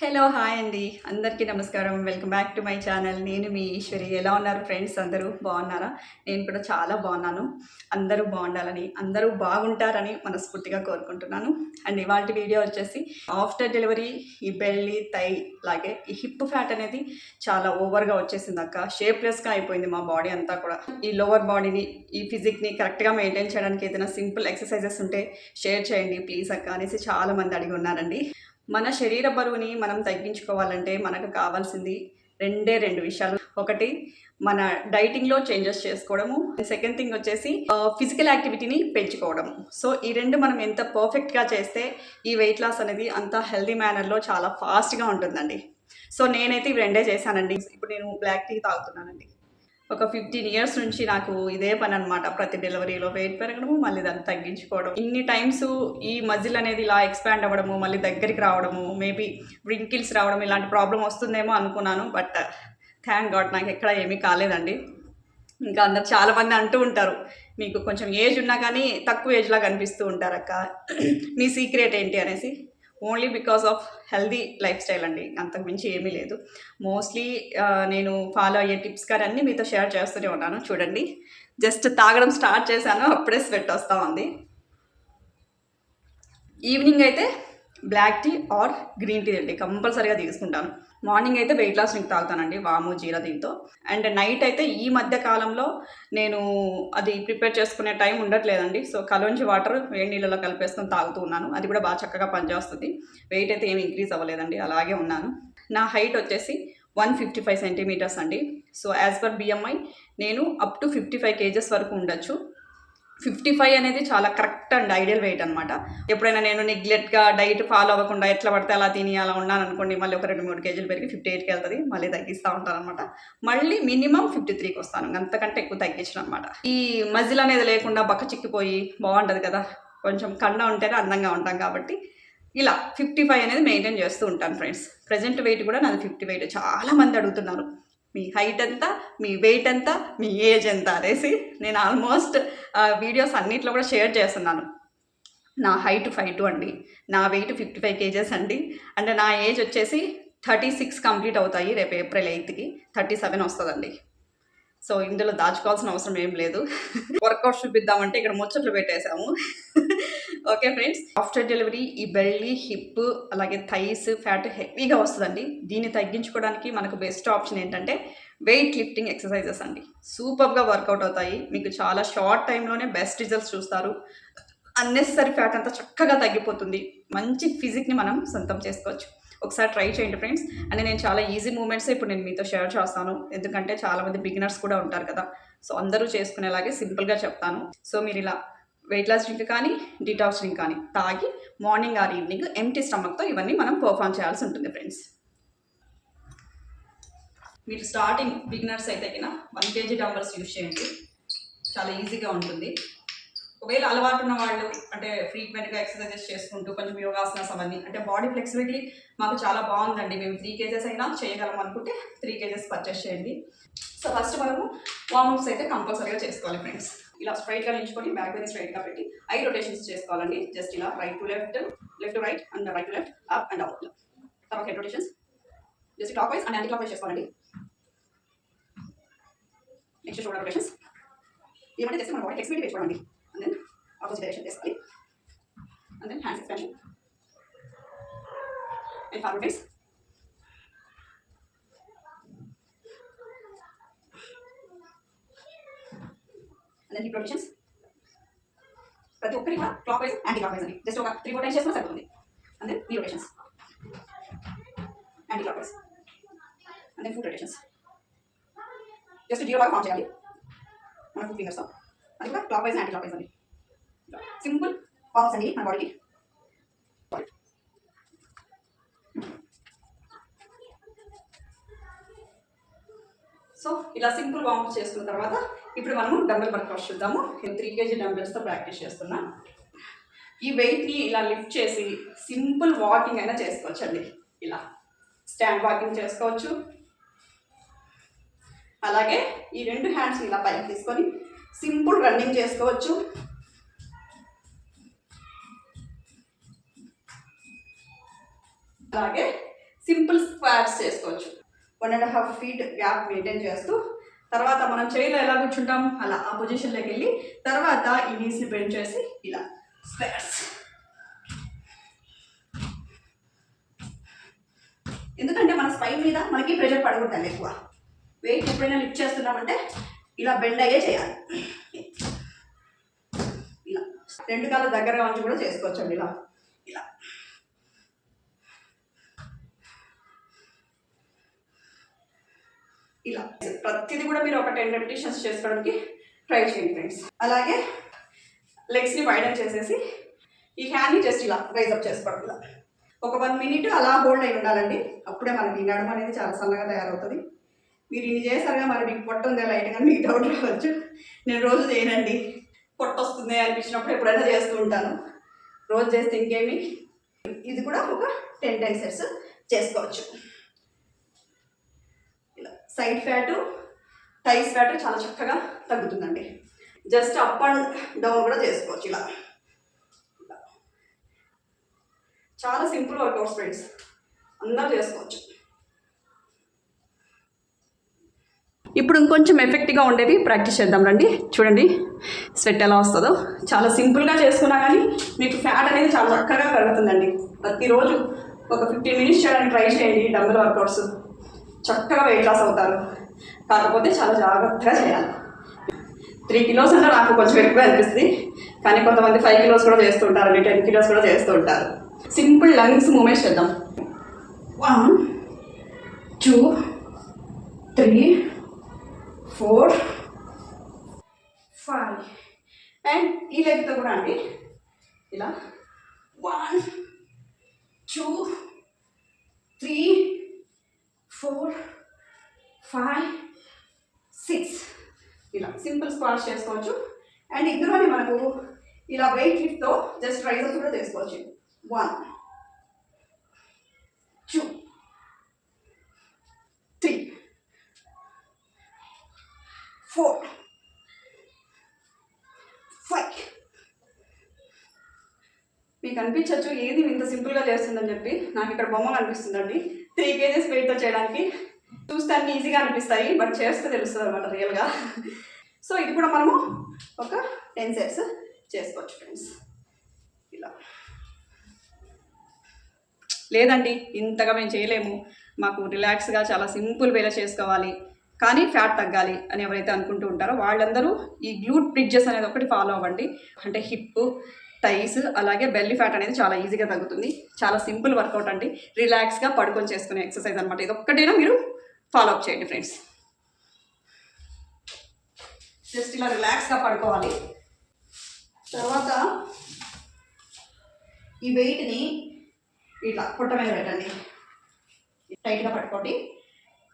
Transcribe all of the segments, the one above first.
Hello hi అండి. అందరికీ నమస్కారం. Welcome back to my channel నేను మీ ఈశ్వరి. ఎలా ఉన్నారు ఫ్రెండ్స్ అందరూ బాగున్నారా? నేను కూడా చాలా బాగున్నాను. అందరూ బాగుండాలని అందరూ బాగుంటారని మనస్ఫూర్తిగా కోరుకుంటున్నాను. అండ్ ఇవాళ వీడియో వచ్చేసి ఆఫ్టర్ డెలివరీ ఈ బెల్లి తై లాగే ఈ హిప్ ఫ్యాట్ అనేది చాలా ఓవర్గా వచ్చేసింది అక్క. షేప్లెస్గా అయిపోయింది మా బాడీ అంతా కూడా. ఈ లోవర్ బాడీని ఈ ఫిజిక్ని కరెక్ట్గా మెయింటైన్ చేయడానికి ఏదైనా సింపుల్ ఎక్సర్సైజెస్ ఉంటే షేర్ చేయండి ప్లీజ్ అక్క అనేసి చాలా మంది అడిగి ఉన్నారండి. మన శరీర బరువుని మనం తగ్గించుకోవాలంటే మనకు కావాల్సింది రెండే రెండు విషయాలు. ఒకటి మన డైటింగ్లో చేంజెస్ చేసుకోవడము. సెకండ్ థింగ్ వచ్చేసి ఫిజికల్ యాక్టివిటీని పెంచుకోవడం. సో ఈ రెండు మనం ఎంత పర్ఫెక్ట్గా చేస్తే ఈ వెయిట్ లాస్ అనేది అంత హెల్దీ మేనర్లో చాలా ఫాస్ట్గా ఉంటుందండి. సో నేనైతే ఇవి రెండే చేశానండి. ఇప్పుడు నేను బ్లాక్ టీ తాగుతున్నానండి. ఒక ఫిఫ్టీన్ ఇయర్స్ నుంచి నాకు ఇదే పని అనమాట ప్రతి డెలివరీలో వెయిట్ పెరగడము మళ్ళీ దాన్ని తగ్గించుకోవడం. ఇన్ని టైమ్స్ ఈ మజిల్ అనేది ఇలా ఎక్స్పాండ్ అవ్వడము మళ్ళీ దగ్గరికి రావడము మేబీ వ్రింకిల్స్ రావడం ఇలాంటి ప్రాబ్లం వస్తుందేమో అనుకున్నాను బట్ థ్యాంక్ గాడ్ నాకు ఎక్కడ ఏమీ కాలేదండి. ఇంకా అందరు చాలామంది అంటూ ఉంటారు మీకు కొంచెం ఏజ్ ఉన్నా కానీ తక్కువ ఏజ్లా కనిపిస్తూ ఉంటారక్క. మీ సీక్రెట్ ఏంటి? అనేసి. Only because of healthy lifestyle అండి. అంతకు మించి ఏమీ లేదు. మోస్ట్లీ నేను ఫాలో అయ్యే టిప్స్ కానీ అన్నీ మీతో షేర్ చేస్తూనే ఉన్నాను. చూడండి. జస్ట్ తాగడం స్టార్ట్ చేశాను. అప్పుడే స్వెట్ వస్తూ ఉంది. ఈవినింగ్ అయితే black tea or green tea అండి. కంపల్సరీగా తీసుకుంటాను. మార్నింగ్ అయితే వెయిట్ లాస్ డ్రింక్ తాగుతానండి వాము జీరా దీంతో. అండ్ నైట్ అయితే ఈ మధ్య కాలంలో నేను అది ప్రిపేర్ చేసుకునే టైం ఉండట్లేదండి. సో కలోంచి వాటర్ వేడి నీళ్ళలో కలిపేసుకొని తాగుతూ ఉన్నాను. అది కూడా బాగా చక్కగా పనిచేస్తుంది. వెయిట్ అయితే ఏమి ఇంక్రీజ్ అవ్వలేదండి అలాగే ఉన్నాను. నా హైట్ వచ్చేసి వన్ ఫిఫ్టీ ఫైవ్ సెంటీమీటర్స్ అండి. సో యాజ్ పర్ బిఎంఐ నేను up to fifty five kgs వరకు ఉండొచ్చు. ఫిఫ్టీ ఫైవ్ అనేది చాలా కరెక్ట్ అండ్ ఐడియల్ వెయిట్ అనమాట ఎప్పుడైనా నేను నెగ్లెక్ట్గా డైట్ ఫాలో అవ్వకుండా ఎట్లా పడితే అలా తిని అలా ఉన్నాను అనుకోండి మళ్ళీ ఒక రెండు మూడు కేజీలు పెరిగి ఫిఫ్టీ ఎయిట్కి వెళ్తుంది మళ్ళీ తగ్గిస్తూ ఉంటాను అనమాట మళ్ళీ మినిమం ఫిఫ్టీ త్రీకి వస్తాను అంతకంటే ఎక్కువ తగ్గించిన అనమాట ఈ మజిల్ అనేది లేకుండా బక్క చిక్కిపోయి బాగుంటుంది కదా కొంచెం కండ ఉంటేనే అందంగా ఉంటాం కాబట్టి ఇలా ఫిఫ్టీ ఫైవ్ అనేది మెయింటైన్ చేస్తూ ఉంటాను ఫ్రెండ్స్. ప్రజెంట్ వెయిట్ కూడా నాది ఫిఫ్టీ వెయిట్ చాలా మంది అడుగుతున్నారు మీ హైట్ ఎంత మీ వెయిట్ ఎంత మీ ఏజ్ ఎంత అనేసి నేను ఆల్మోస్ట్ వీడియోస్ అన్నిట్లో కూడా షేర్ చేస్తున్నాను. నా హైట్ ఫైవ్ టూ అండి. నా వెయిట్ ఫిఫ్టీ ఫైవ్ కేజెస్ అండి. అండ్ నా ఏజ్ వచ్చేసి థర్టీ సిక్స్ కంప్లీట్ అవుతాయి రేపు ఏప్రిల్ ఎయిత్కి థర్టీ సెవెన్ వస్తుందండి. సో ఇందులో దాచుకోవాల్సిన అవసరం ఏం లేదు. వర్కౌట్ చూపిద్దామంటే ఇక్కడ ముచ్చట్లు పెట్టేశాము. ఓకే ఫ్రెండ్స్ ఆఫ్టర్ డెలివరీ ఈ బెల్లి హిప్ అలాగే థైస్ ఫ్యాట్ హెవీగా వస్తుందండి. దీన్ని తగ్గించుకోవడానికి మనకు బెస్ట్ ఆప్షన్ ఏంటంటే వెయిట్ లిఫ్టింగ్ ఎక్సర్సైజెస్ అండి. సూపర్గా వర్కౌట్ అవుతాయి. మీకు చాలా షార్ట్ టైంలోనే బెస్ట్ రిజల్ట్స్ చూస్తారు. అన్నెసరీ ఫ్యాట్ అంతా చక్కగా తగ్గిపోతుంది. మంచి ఫిజిక్ని మనం సొంతం చేసుకోవచ్చు. ఒకసారి ట్రై చేయండి ఫ్రెండ్స్. అండ్ నేను చాలా ఈజీ మూమెంట్స్ ఇప్పుడు నేను మీతో షేర్ చేస్తాను. ఎందుకంటే చాలామంది బిగినర్స్ కూడా ఉంటారు కదా. సో అందరూ చేసుకునేలాగే సింపుల్గా చెప్తాను. సో మీరు ఇలా వెయిట్ లాస్ డ్రింక్ కానీ డిటాక్స్ డ్రింక్ కానీ తాగి మార్నింగ్ ఆర్ ఈవినింగ్ ఎంటీ స్టమక్తో ఇవన్నీ మనం పర్ఫామ్ చేయాల్సి ఉంటుంది ఫ్రెండ్స్. మీరు స్టార్టింగ్ బిగినర్స్ అయితే కన్నా వన్ కేజీ డంబర్స్ యూజ్ చేయండి. చాలా ఈజీగా ఉంటుంది. ఒకవేళ అలవాటు ఉన్న వాళ్ళు అంటే ఫ్రీక్వెంట్గా ఎక్సర్సైజెస్ చేసుకుంటూ కొంచెం యోగాసనాస్ అవన్నీ అంటే బాడీ ఫ్లెక్సిబిలిటీ మాకు చాలా బాగుందండి. మేము త్రీ కేజెస్ అయినా చేయగలం అనుకుంటే త్రీ కేజెస్ పర్చేస్ చేయండి. సో ఫస్ట్ మనము వార్మప్స్ అయితే కంపల్సరీగా చేసుకోవాలి ఫ్రెండ్స్ ఇలా స్ట్రైట్గా నిల్చుకొని బ్యాక్ మీద స్ట్రైట్గా పెట్టి ఐ రొటేషన్స్ చేసుకోవాలండి. జస్ట్ ఇలా right to left left to right and right to left up and out తర్వాత head rotations just clockwise and anticlockwise చేసుకోవాలండి నెక్స్ట్ షోల్డర్ రొటేషన్స్ ఏమంటే జస్ట్ మన బాడీ ఫ్లెక్సిబిలిటీ పెట్టుకోవాలండి and then opposite direction చేసుకోవాలి and then hands expansion. And forward face and then hip ప్రతి ఒక్కరి కూడా clockwise anticlockwise అని. Just ఒక త్రీ ఫోర్ టైమ్స్ చేసుకున్నా సరిపోతుంది. And then knee rotations anticlockwise and then foot rotations just zero లాగా form చేయాలి. మన ఫుట్ ఫింగర్స్తో అది కూడా clockwise anticlockwise అండి సింపుల్ బాక్స్ అండి మన బాడీకి. సో ఇలా సింపుల్ వామప్ చేసుకున్న తర్వాత ఇప్పుడు మనము డంబెల్ వర్కౌట్ చూద్దాము. నేను త్రీ కేజీ డంబెల్స్తో ప్రాక్టీస్ చేస్తున్నా. ఈ వెయిట్ని ఇలా లిఫ్ట్ చేసి సింపుల్ వాకింగ్ అయినా చేసుకోవచ్చు అండి ఇలా స్టాండ్ వాకింగ్ చేసుకోవచ్చు. అలాగే ఈ రెండు హ్యాండ్స్ ఇలా పైకి తీసుకొని సింపుల్ రన్నింగ్ చేసుకోవచ్చు. అలాగే సింపుల్ స్క్వాట్స్ చేసుకోవచ్చు. One and half feet gap maintain చేస్తూ తర్వాత మనం చైన్లో ఎలా కూర్చుంటాం అలా ఆ పొజిషన్లోకి వెళ్ళి తర్వాత ఈ నీస్ని బెండ్ చేసి ఇలా స్క్వాట్స్ ఎందుకంటే మన స్పైన్ మీద మనకి ప్రెషర్ పడకూడదండి ఎక్కువ. వెయిట్ ఎప్పుడైనా లిఫ్ట్ చేస్తున్నామంటే ఇలా బెండ్ అయ్యే చేయాలి. ఇలా. రెండు కాళ్ళ దగ్గరగా ఉంచి కూడా చేసుకోవచ్చండి ఇలా. ఇలా. ప్రతిదీ కూడా మీరు ఒక టెన్ రెపిటేషన్స్ చేసుకోవడానికి ట్రై చేయండి ఫ్రెండ్స్ అలాగే లెగ్స్ని వైడన్ చేసేసి ఈ హ్యాండ్ని జస్ట్ ఇలా రైజప్ చేసుకోవడం ఇలా. ఒక వన్ మినిట్ అలా హోల్డ్ అయి ఉండాలండి. అప్పుడే మనకి నడుము అనేది చాలా సన్నగా తయారవుతుంది. మీరు ఇన్ని చేశారుగా మరి మీకు పొట్ట ఉందా లైట్గా మీకు డౌట్ రావచ్చు. నేను రోజు చేయనండి. పొట్ట వస్తుంది అనిపించినప్పుడు ఎప్పుడైనా చేస్తూ ఉంటాను. రోజు చేస్తే ఇంకేమి? ఇది కూడా ఒక టెన్ టెన్ సెట్స్ చేసుకోవచ్చు. సైడ్ ఫ్యాటు థైస్ ఫ్యాట్ చాలా చక్కగా తగ్గుతుందండి. జస్ట్ అప్ అండ్ డౌన్ కూడా చేసుకోవచ్చు ఇలా. చాలా సింపుల్ వర్కౌట్స్ ఫ్రెండ్స్. అందరూ చేసుకోవచ్చు. ఇప్పుడు ఇంకొంచెం ఎఫెక్ట్గా ఉండేవి ప్రాక్టీస్ చేద్దాం రండి. చూడండి స్వెట్ ఎలా వస్తుందో. చాలా సింపుల్గా చేసుకున్నా కానీ మీకు ఫ్యాట్ అనేది చాలా చక్కగా కలుగుతుందండి ప్రతిరోజు ఒక ఫిఫ్టీన్ మినిట్స్ చేయడానికి ట్రై చేయండి డబ్బుల్ వర్కౌట్స్. చక్కగా వెయిట్ లాస్ అవుతారు. కాకపోతే చాలా జాగ్రత్తగా చేయాలి. త్రీ కిలోస్ అంటే నాకు కొంచెం ఎక్కువ అనిపిస్తుంది. కానీ కొంతమంది ఫైవ్ కిలోస్ కూడా చేస్తుంటారు టెన్ కిలోస్ కూడా చేస్తూ ఉంటారు. సింపుల్ లంగ్స్ మూమెంట్స్ చేద్దాం. One two three four five and ఈ లెగ్తో కూడా అండి. ఇలా. One two three four five six. ఇలా సింపుల్ స్క్వాష్ చేసుకోవచ్చు. అండ్ ఇందులోనే మనకు ఇలా వెయిట్ లిఫ్ట్తో జస్ట్ రైజర్స్ కూడా చేసుకోవచ్చు. One two three four five మీకు అనిపించవచ్చు ఏది ఇంత సింపుల్గా చేస్తుందని చెప్పి. నాకు ఇక్కడ బొమ్మ కనిపిస్తుందండి త్రీ కేజెస్ వెయిట్తో చేయడానికి. చూస్తే అన్ని ఈజీగా అనిపిస్తాయి బట్ చేస్తే తెలుస్తుంది అనమాట రియల్గా సో ఇది కూడా మనము ఒక టెన్ సెట్స్ చేసుకోవచ్చు ఫ్రెండ్స్ ఇలా. లేదండి ఇంతగా మేము చేయలేము. మాకు రిలాక్స్గా చాలా సింపుల్ వేలో చేసుకోవాలి. కానీ ఫ్యాట్ తగ్గాలి అని ఎవరైతే అనుకుంటూ ఉంటారో వాళ్ళందరూ ఈ గ్లూట్ బ్రిడ్జెస్ అనేది ఒకటి ఫాలో అవ్వండి. అంటే హిప్ టైస్ అలాగే బెల్లి ఫ్యాట్ అనేది చాలా ఈజీగా తగ్గుతుంది. చాలా సింపుల్ వర్కౌట్ అండి. రిలాక్స్గా పడుకొని చేసుకునే ఎక్సర్సైజ్ అనమాట ఇది ఒక్కటేనా మీరు ఫాలో అప్ చేయండి ఫ్రెండ్స్. జస్ట్ ఇలా రిలాక్స్గా పడుకోవాలి. తర్వాత ఈ వెయిట్ని ఇట్లా పొట్ట మీద పెట్టండి. టైట్గా పట్టుకోండి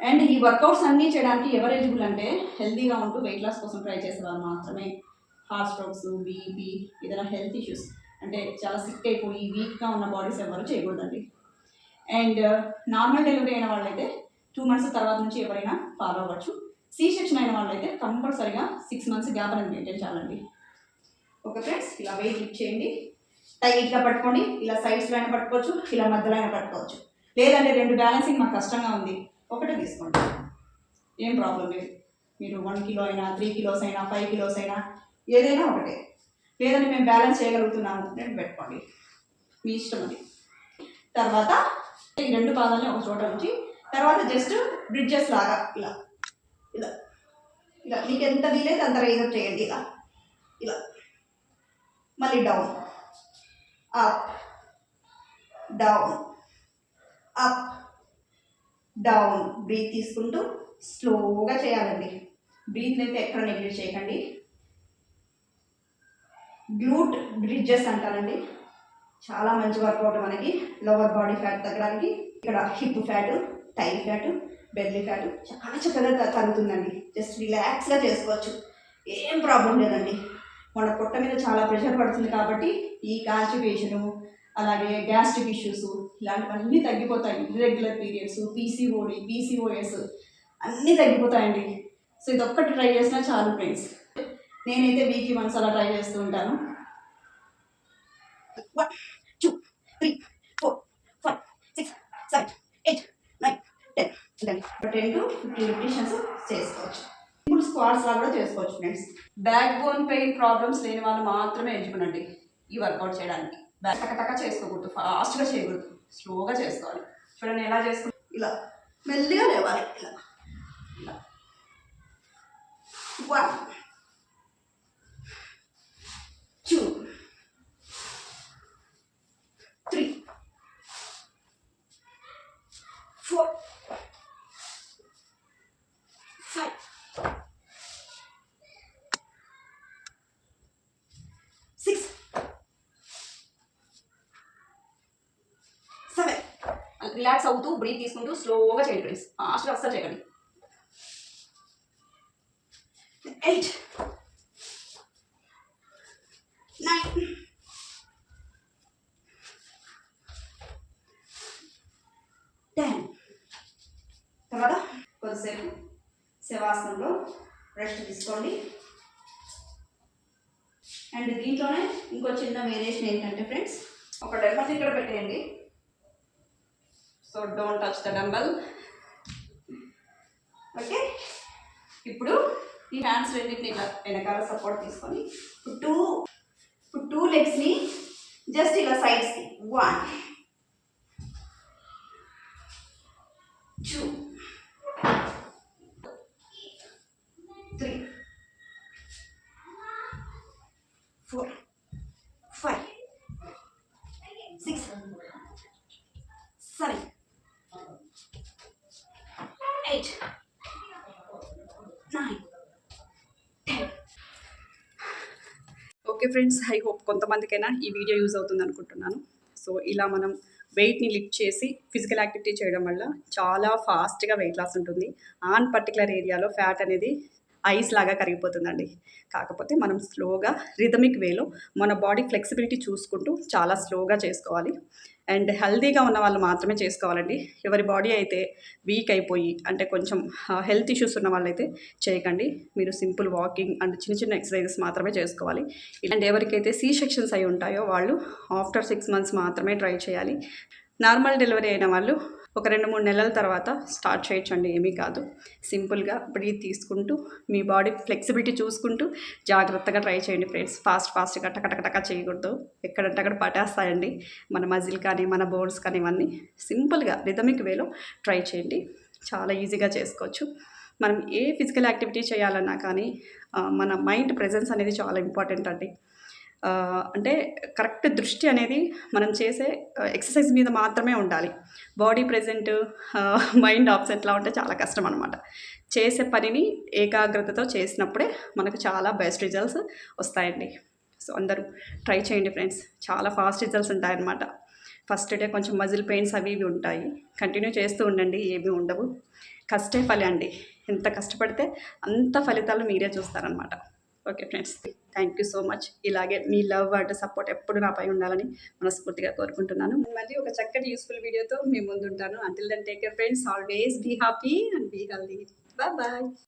అండ్ ఈ వర్కౌట్స్ అన్నీ చేయడానికి ఎవరు ఎలిజిబుల్ అంటే హెల్తీగా ఉంటూ వెయిట్ లాస్ కోసం ట్రై చేసేవారు మాత్రమే. హార్ట్ స్ట్రోక్స్ బీపీ ఏదైనా హెల్త్ ఇష్యూస్ అంటే చాలా సిక్ అయిపోయి వీక్గా ఉన్న బాడీస్ ఎవరు చేయకూడదండి. అండ్ నార్మల్ డెలివరీ అయిన వాళ్ళైతే టూ మంత్స్ తర్వాత నుంచి ఎవరైనా ఫాలో అవ్వచ్చు. సీ సెక్షన్ అయిన వాళ్ళైతే కంపల్సరీగా సిక్స్ మంత్స్ గ్యాప్ అనేది మెయింటైన్ చేయాలండి. ఓకే ఫ్రెండ్స్ ఇలా వెయిట్ లిఫ్ట్ చేయండి. టైట్గా పట్టుకోండి ఇలా సైడ్స్లో అయినా పట్టుకోవచ్చు ఇలా మధ్యలో అయినా పట్టుకోవచ్చు. లేదంటే రెండు బ్యాలెన్సింగ్ మాకు కష్టంగా ఉంది ఒకటే తీసుకోండి. ఏం ప్రాబ్లం లేదు. మీరు వన్ కిలో అయినా త్రీ కిలోస్ అయినా ఫైవ్ కిలోస్ అయినా ఏదైనా ఒకటే. లేదని మేము బ్యాలెన్స్ చేయగలుగుతున్నాము రెండు పెట్టుకోండి. మీ ఇష్టం అది. తర్వాత ఈ రెండు పాదాలని ఒక చోట ఉంచి తర్వాత జస్ట్ బ్రిడ్జెస్ లాగా ఇలా ఇలా ఇలా. మీకు ఎంత వీలైతే అంత రైజప్ చేయండి ఇలా ఇలా. మళ్ళీ down. Up down. Up down. Breath తీసుకుంటూ స్లోగా చేయాలండి. బ్రీత్ అయితే ఎక్కడ నెగ్లెక్ట్ చేయకండి. గ్లూట్ బ్రిడ్జెస్ అంటారండి. చాలా మంచి వర్కౌట్ మనకి. లోవర్ బాడీ ఫ్యాట్ తగ్గడానికి ఇక్కడ hip fat thigh fat belly fat చాలా చక్కగా తగ్గుతుందండి. జస్ట్ రిలాక్స్గా చేసుకోవచ్చు. ఏం ప్రాబ్లం లేదండి. మన పొట్ట మీద చాలా ప్రెషర్ పడుతుంది కాబట్టి ఈ కాన్స్టిపేషను అలాగే గ్యాస్ట్రిక్ ఇష్యూస్ ఇలాంటివన్నీ తగ్గిపోతాయి. ఇర్రెగ్యులర్ పీరియడ్స్ పీసీఓడి పీసీఓఎస్ అన్నీ తగ్గిపోతాయండి. సో ఇది ఒక్కటి ట్రై చేసినా చాలు ఫ్రెండ్స్. నేనైతే వీక్లీ వన్స్ అలా ట్రై చేస్తూ ఉంటాను. One two three four five six seven eight nine ten ten to fifteen repetitions చేసుకోవచ్చు. ఇప్పుడు స్క్వాడ్స్ లాగా కూడా చేసుకోవచ్చు friends backbone pain problems లేని వాళ్ళు మాత్రమే ఎంచుకునండి ఈ వర్కౌట్ చేయడానికి. టక టక చేసుకోకూడదు ఫాస్ట్గా చేయకూడదు స్లోగా చేసుకోవాలి. చూడండి ఎలా చేసుకుంటాం. ఇలా మెల్లిగా లేవాలి. ఇలా. ఇలా. One two three four five six seven relax అవుతూ బ్రీత్ తీసుకుంటూ స్లోగా చేయండి ఫ్రెండ్స్. ఫాస్ట్గా అస్సలు చేయకండి. Eight nine ten. తర్వాత కొద్దిసేపు శవాసనంలో రెస్ట్ తీసుకోండి. అండ్ దీంట్లోనే ఇంకో చిన్న వేరియేషన్ ఏంటంటే ఫ్రెండ్స్ ఒక డెంబల్ ఇక్కడ పెట్టేయండి. So don't touch the dumbbell. Okay? ఇప్పుడు ఈ హ్యాండ్స్ రెండింటిని ఇలా వెనకాల సపోర్ట్ తీసుకొని ఇప్పుడు టూ ఇప్పుడు టూ లెగ్స్ని జస్ట్ ఇలా సైడ్స్కి one two three four five six seven eight nine ten okay friends I hope కొంతమందికైనా ఈ వీడియో యూజ్ అవుతుంది అనుకుంటున్నాను. సో ఇలా మనం వెయిట్ని లిఫ్ట్ చేసి ఫిజికల్ యాక్టివిటీ చేయడం వల్ల చాలా ఫాస్ట్గా వెయిట్ లాస్ ఉంటుంది. ఆన్ పర్టికులర్ ఏరియాలో ఫ్యాట్ అనేది ఐస్ లాగా కరిగిపోతుందండి. కాకపోతే మనం స్లోగా రిథమిక్ వేలో మన బాడీ ఫ్లెక్సిబిలిటీ చూసుకుంటూ చాలా స్లోగా చేసుకోవాలి. అండ్ హెల్తీగా ఉన్న వాళ్ళు మాత్రమే చేసుకోవాలండి. ఎవరి బాడీ అయితే వీక్ అయిపోయి అంటే కొంచెం హెల్త్ ఇష్యూస్ ఉన్న వాళ్ళైతే చేయకండి. మీరు సింపుల్ వాకింగ్ అండ్ చిన్న చిన్న ఎక్సర్సైజెస్ మాత్రమే చేసుకోవాలి. అండ్ ఎవరికైతే సీ సెక్షన్స్ అయి ఉంటాయో వాళ్ళు ఆఫ్టర్ సిక్స్ మంత్స్ మాత్రమే ట్రై చేయాలి. నార్మల్ డెలివరీ అయిన వాళ్ళు ఒక రెండు మూడు నెలల తర్వాత స్టార్ట్ చేయొచ్చండి ఏమీ కాదు. సింపుల్గా బ్రీత్ తీసుకుంటూ మీ బాడీ ఫ్లెక్సిబిలిటీ చూసుకుంటూ జాగ్రత్తగా ట్రై చేయండి ఫ్రెండ్స్. ఫాస్ట్ ఫాస్ట్గా టకటకటక చేయకూడదు. ఎక్కడంటే అక్కడ పట్టేస్తాయండి మన మజిల్ కానీ మన బోన్స్ కానీ ఇవన్నీ సింపుల్గా రిథమిక్ వేలో ట్రై చేయండి. చాలా ఈజీగా చేసుకోవచ్చు. మనం ఏ ఫిజికల్ యాక్టివిటీ చేయాలన్నా కానీ మన మైండ్ ప్రెజెన్స్ అనేది చాలా ఇంపార్టెంట్ అండి. అంటే కరెక్ట్ దృష్టి అనేది మనం చేసే ఎక్సర్సైజ్ మీద మాత్రమే ఉండాలి. బాడీ ప్రెజెంట్ మైండ్ ఆబ్సెంట్లా ఉంటే చాలా కష్టం అనమాట చేసే పనిని ఏకాగ్రతతో చేసినప్పుడే మనకు చాలా బెస్ట్ రిజల్ట్స్ వస్తాయండి. సో అందరూ ట్రై చేయండి ఫ్రెండ్స్. చాలా ఫాస్ట్ రిజల్ట్స్ ఉంటాయన్నమాట. ఫస్ట్ డే కొంచెం మజిల్ పెయిన్స్ అవి ఇవి ఉంటాయి. కంటిన్యూ చేస్తూ ఉండండి ఏమీ ఉండవు. కష్టే ఫలి అండి ఎంత కష్టపడితే అంత ఫలితాలు మీరే చూస్తారనమాట okay friends thank you so much ఇలాగే మీ లవ్ అండ్ సపోర్ట్ ఎప్పుడు నాపై ఉండాలని మనస్ఫూర్తిగా కోరుకుంటున్నాను. మళ్ళీ ఒక చక్కటి యూస్ఫుల్ వీడియోతో మీ ముందు ఉంటాను until then take care friends always be happy and be healthy bye bye